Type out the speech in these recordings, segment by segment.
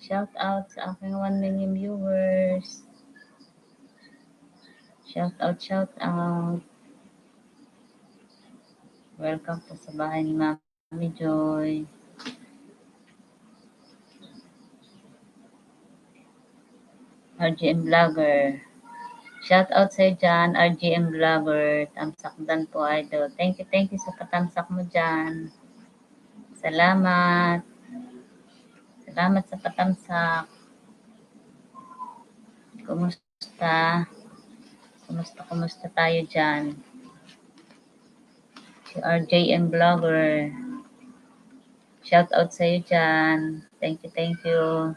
Shout out sa aking 1 million viewers. Shout out, shout out. Welcome po sa bahay ni Mami Joy. RGM Vlogger. Shout out sa dyan, RGM Vlogger. Tamsakdan po, idol. Thank you, thank you sa patamsak mo dyan. Salamat. Salamat sa patamsak. Kumusta? Kumusta, kumusta tayo dyan? Si RJM Vlogger. Shout out sa iyo dyan. Thank you, thank you.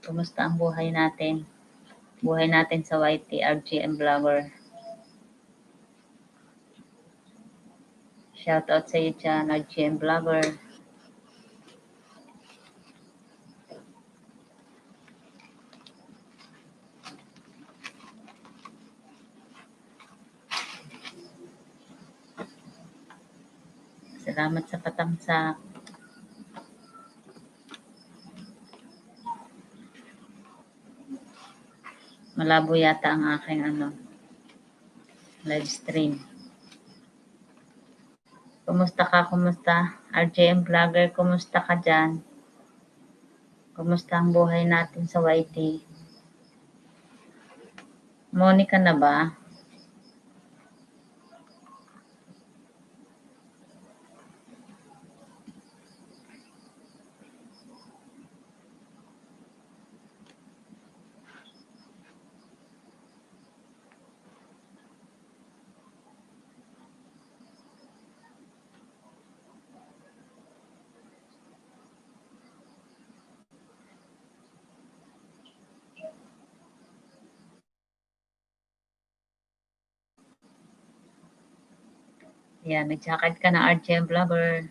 Kumusta ang buhay natin? Buhay natin sa YT RGM Vlogger. Shout out sa iyo dyan, RGM Vlogger. Salamat sa patamsak. Malabo yata ang aking ano, live stream. Kumusta ka? Kumusta? RJM Vlogger, kumusta ka dyan? Kumusta ang buhay natin sa YT? Monica na ba? Yan, nag-jacket ka na RJM Vlogger.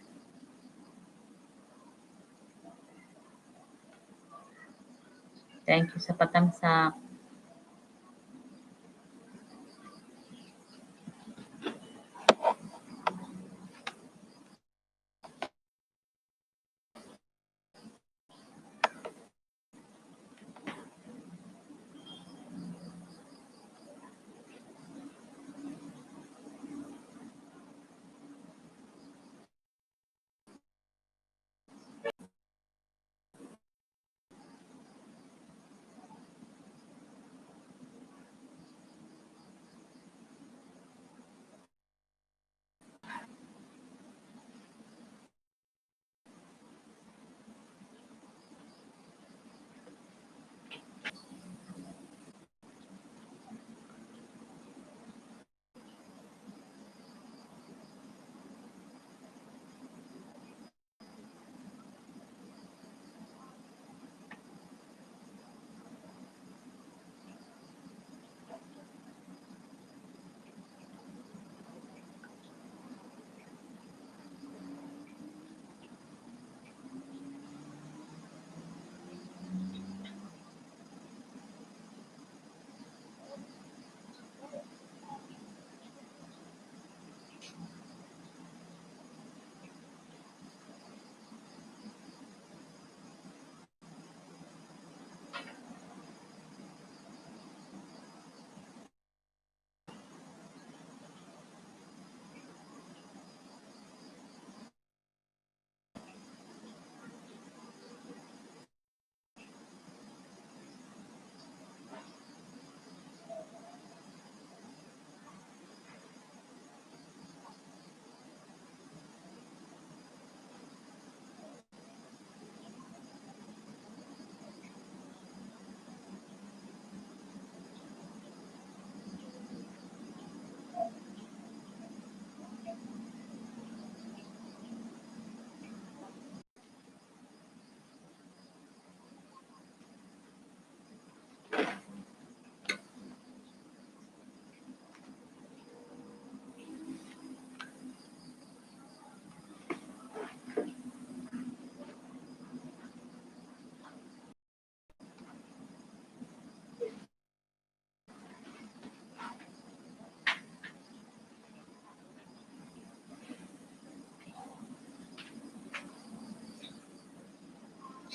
Thank you sa patamsak.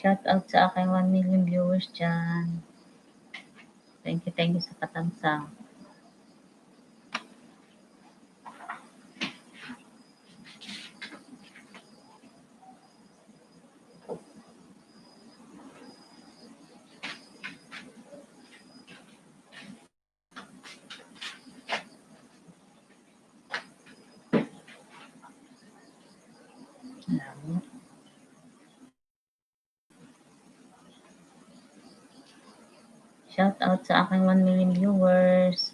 Shout out sa aking 1 million viewers dyan. Thank you, thank you sa katamsa. Salamat. Shout out sa aking 1 million viewers.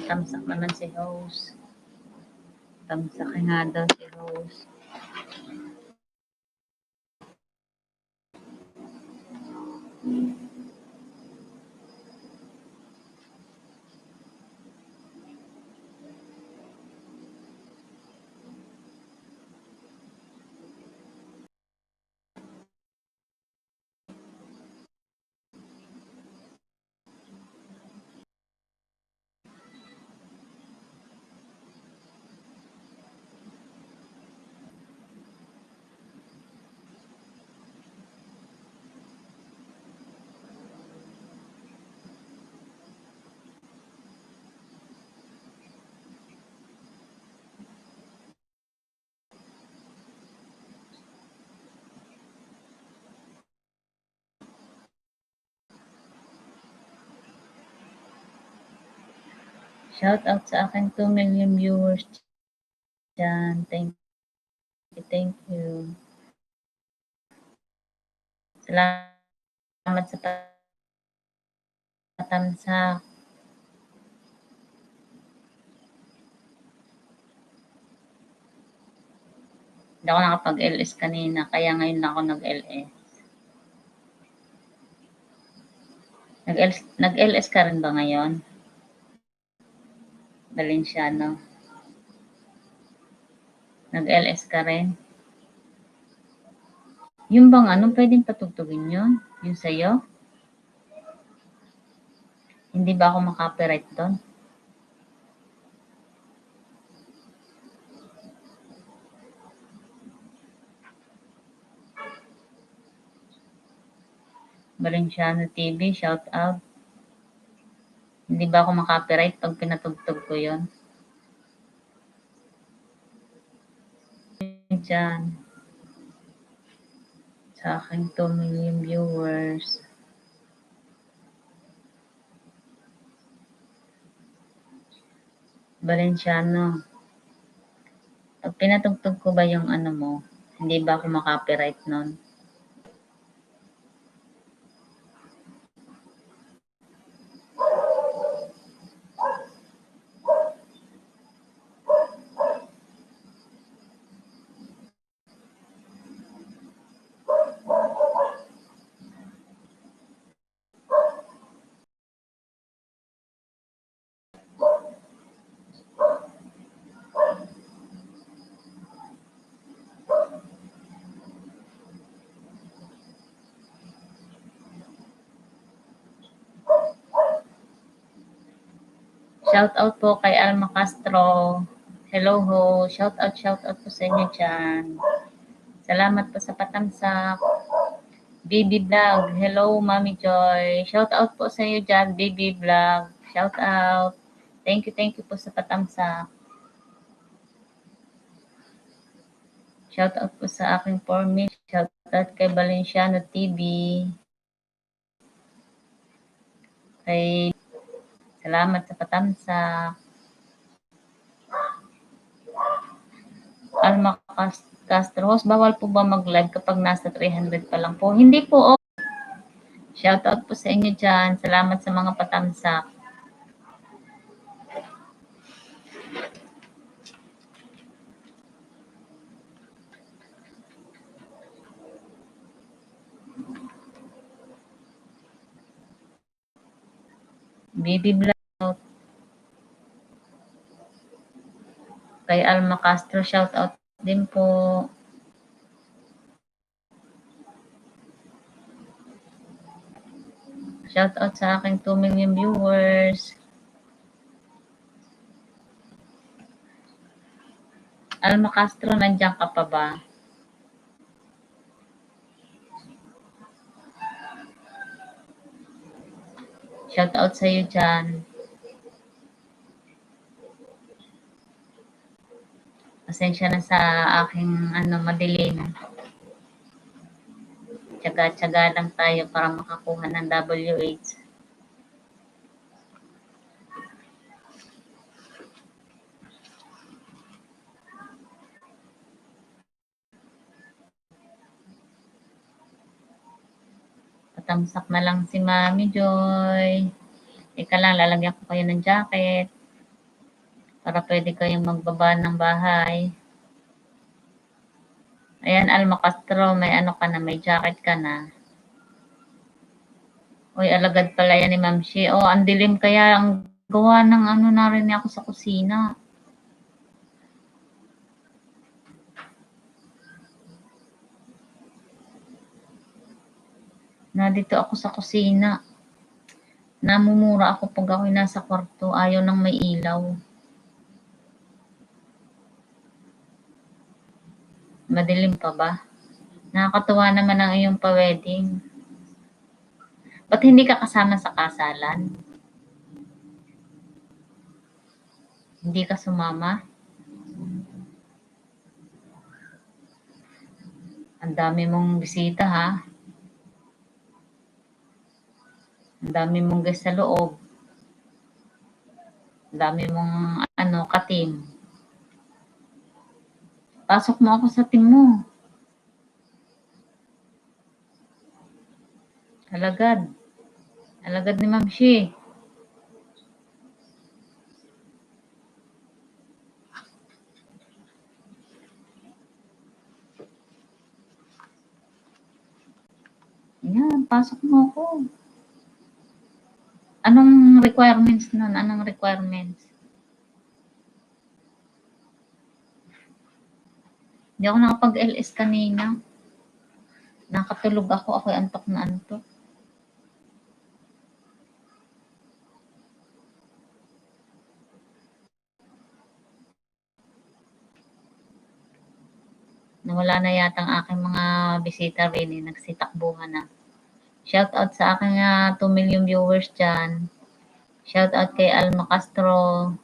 Patamsak naman si host. Tamsak nga daw si host. Shout out sa aking 2 million viewers dyan. Thank you, thank you. Salamat sa patamsak. Hindi ako nakapag-LS kanina, kaya ngayon lang ako nag-LS. Nag-LS, nag-LS ka rin ba ngayon? Valenciano. Nag-LS ka rin? Yung bang ano, pwedeng patugtugin yun? Yung sa'yo? Hindi ba ako makapiright doon? Valenciano TV, shout out. Hindi ba ako makapiright pag pinatugtog ko yon? Diyan. Sa aking 2 million viewers. Valenciano. Pag pinatugtog ko ba yung ano mo, hindi ba ako makapiright nun? Shout out po kay Alma Castro. Hello ho. Shout out, shout out po sa inyo dyan. Salamat po sa patamsak. Baby Vlog. Hello, Mami Joy. Shout out po sa inyo dyan, Baby Vlog. Shout out. Thank you, thank you po sa patamsak. Shout out po sa aking formi. Shout out kay Valenciano TV. Kay Salamat sa patamsak. Alma Castro, host, bawal po ba mag-live kapag nasa 300 pa lang po? Hindi po. Oh. Shout out po sa inyo dyan. Salamat sa mga patamsak. Baby Blout. Kay Alma Castro, shout out din po. Shout out sa aking 2 million viewers. Alma Castro, nandiyan ka pa ba? Shout out sa iyo dyan. Pasensya na sa aking ano, madilim. Tsaga-tsaga lang tayo para makakuha ng WH. Patamsak na lang si Mami Joy. Ika lang, lalagyan ko kayo ng jacket para pwede kayong magbaba ng bahay. Ayan, Alma Castro, may ano ka na, may jacket ka na. Uy, alagad pala yan ni Ma'am Shi. Oh, ang dilim kaya ang gawa ng ano na rin ako sa kusina. Na dito ako sa kusina. Namumura ako pag ako'y nasa kwarto. Ayaw nang may ilaw. Madilim pa ba? Nakakatuwa naman ang iyong pa-wedding. Ba't hindi ka kasama sa kasalan? Hindi ka sumama? Ang dami mong bisita ha. Dami mong guest sa loob. Dami mong ano, katim. Pasok mo ako sa team mo. Alagad. Alagad ni Ma'am Shi. Yan, pasok mo ako. Anong requirements nun? Anong requirements? Hindi ako nakapag-LS kanina. Nakatulog ako. Ako'y antok na antok. Nawala na yata ang aking mga bisita rin. Nagsitakbuhan na. Shout out sa aking uh, 2 million viewers dyan. Shout out kay Alma Castro.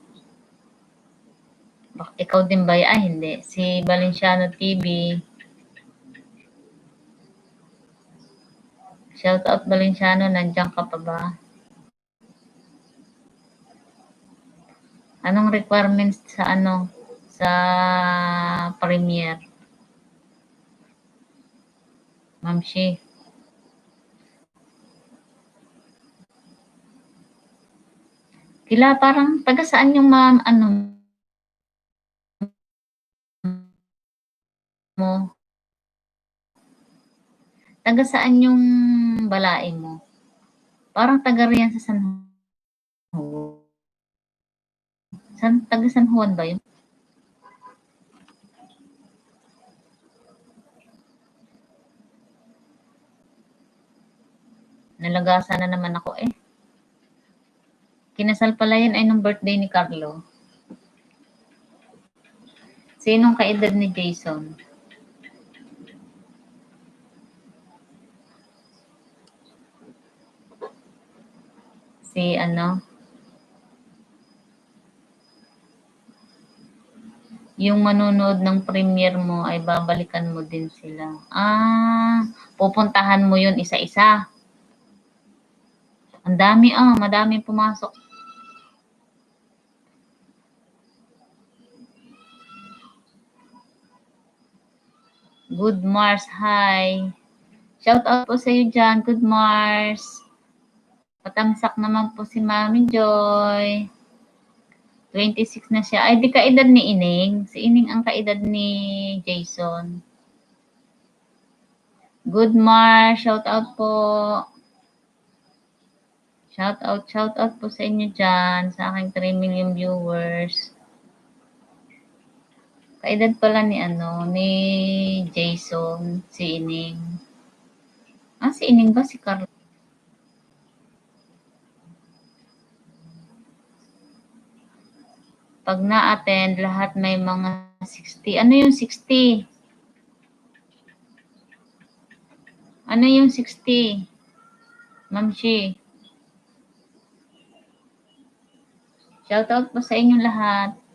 Ikaw din ba? Ay, hindi. Si Valenciano TV. Shout out Valenciano, nandiyan ka pa ba? Anong requirements sa ano? Sa premiere? Ma'am Shi. Kila parang taga saan yung ma'am ano mo? Taga saan yung balae mo? Parang taga riyan sa San Juan. San, taga San Juan ba yun? Nalagasan na naman ako eh. Kinasal pala yan ay nung birthday ni Carlo. Sinong kaedad ni Jason? Si ano? Yung manonood ng premiere mo ay babalikan mo din sila. Ah, pupuntahan mo yun isa-isa. Ang dami ah, madaming pumasok. Good Mars, hi. Shout out po sa iyo dyan. Good Mars. Patamsak naman po si Mami Joy. 26 na siya. Ay, di kaedad ni Ining. Si Ining ang kaedad ni Jason. Good Mars. Shout out po. Shout out, shout out po sa inyo dyan. Sa aking 3 million viewers. Kaedad pala ni ano, ni Jason, si Ining. Ah, si Ining ba? Si Carl? Pag na-attend, lahat may mga 60. Ano yung 60? Ano yung 60? Ma'am Shi. Shoutout po sa inyong lahat.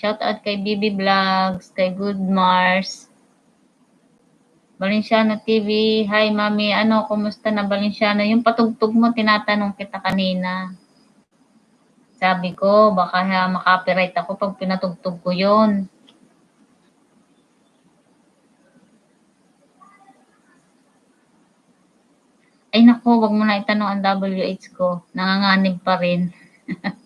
Shoutout kay Bibi Vlogs, kay Good Mars, Valenciano TV. Hi, Mami. Ano, kumusta na Valenciano? Yung patugtog mo, tinatanong kita kanina. Sabi ko, baka makapiright ako pag pinatugtog ko yon. Ay nako, wag mo na itanong ang WH ko. Nanganganib pa rin.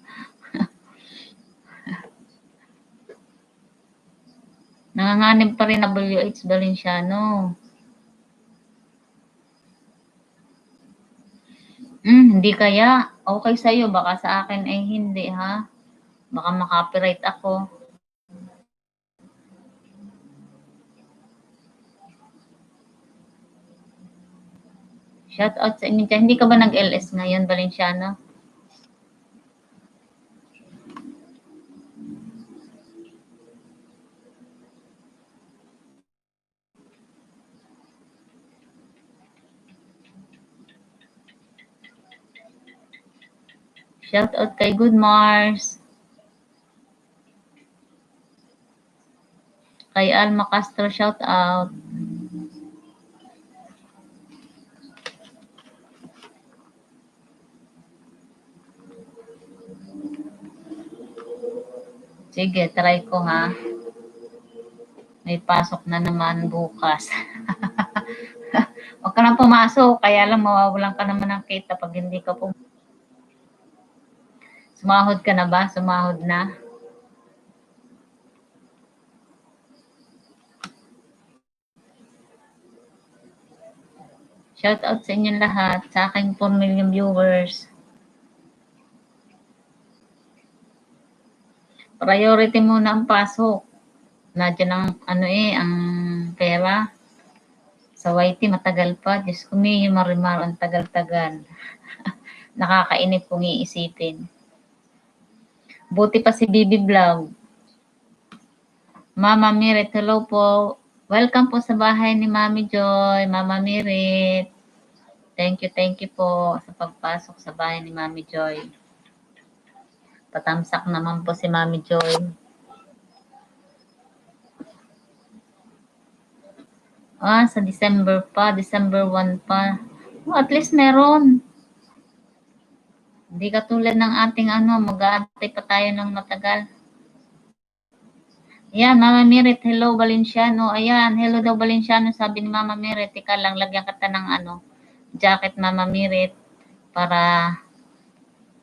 Nanganganib pa rin WH Valenciano. Hmm, hindi kaya. Okay sa'yo. Baka sa akin ay hindi, ha? Baka makapiright ako. Shout out sa inyo. Hindi ka ba nag-LS ngayon, Valenciano? Shout out kay Good Mars. Kay Alma Castro, shout out. Sige, try ko ha. May pasok na naman bukas. Huwag ka na pumasok, kaya lang mawawalan ka naman ng kita pag hindi ka pum... Sumahod ka na ba? Sumahod na? Shout out sa inyong lahat, sa aking 4 million viewers. Priority muna ang pasok. Nandiyan ang ano eh, ang pera. Sa YT matagal pa. Diyos ko may marimar ang tagal-tagal. Nakakainip kung iisipin. Buti pa si Bibi Vlog. Mama Mirit, hello po. Welcome po sa bahay ni Mami Joy. Mama Mirit. Thank you, thank you po sa pagpasok sa bahay ni Mami Joy. Patamsak naman po si Mami Joy. Ah, sa December pa. December 1 pa. Oh, at least meron. Hindi katulad ng ating ano, mag-aantay pa tayo ng matagal. Ayan, Mama Mirit, hello Valenciano. Ayan, hello daw Valenciano, sabi ni Mama Mirit. Ika lang, lagyan kita ng ano, jacket Mama Mirit para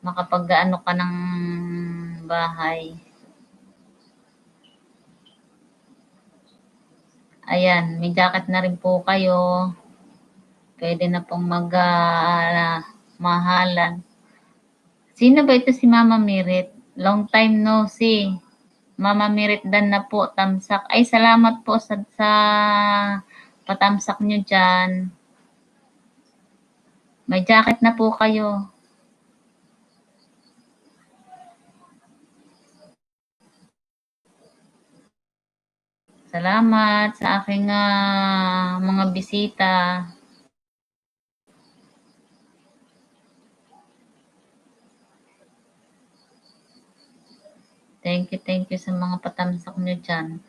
makapag-ano ka ng bahay. Ayan, may jacket na rin po kayo. Pwede na pong mag-mahalan. Sino ba ito si Mama Mirit? Long time no see. Mama Mirit dan na po, tamsak. Ay, salamat po sa, sa patamsak nyo dyan. May jacket na po kayo. Salamat sa aking ah, mga bisita. Thank you, thank you sa mga patamsak nyo dyan.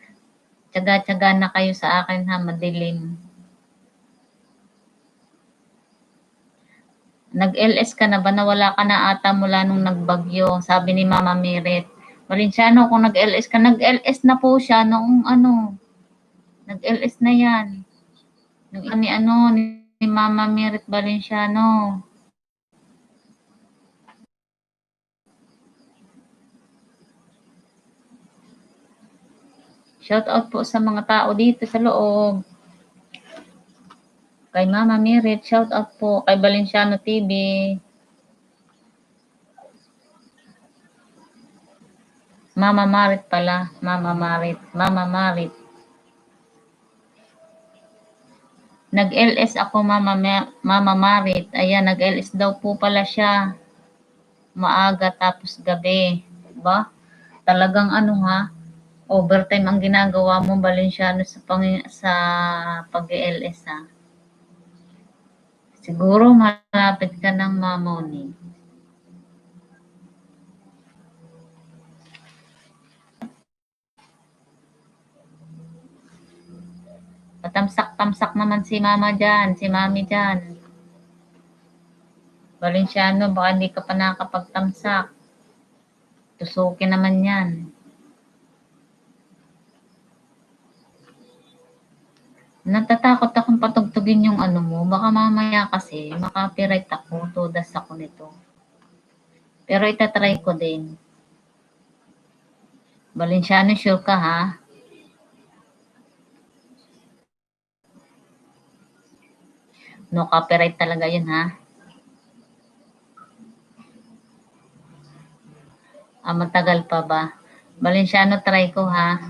Tsaga-tsaga na kayo sa akin ha, madilim. Nag-LS ka na ba? Nawala ka na ata mula nung nagbagyo, sabi ni Mama Miret. Valenciano, kung nag-LS ka, nag-LS na po siya noong ano, nag-LS na yan. Yung ni ano, ni Mama Merit Valenciano. Shout out po sa mga tao dito sa loob. Kay Mama Merit, shout out po. Kay Valenciano TV. Mama Marit pala. Mama Marit. Mama Marit. Nag-LS ako, Mama, Ma- Mama Marit. Ayan, nag-LS daw po pala siya. Maaga tapos gabi. Diba? Talagang ano ha, overtime ang ginagawa mo, Valenciano, sa, pang, sa pag-LS ha. Siguro malapit ka ng mamoni. Patamsak-tamsak naman si mama dyan, si mami dyan. Valenciano, baka hindi ka pa nakapagtamsak. Tusukin naman yan. Natatakot akong patugtugin yung ano mo. Baka mamaya kasi, makapiright ako, tudas ako nito. Pero itatry ko din. Valenciano, sure ka ha? No copyright talaga yun ha? Ah, matagal pa ba? Valenciano, try ko ha.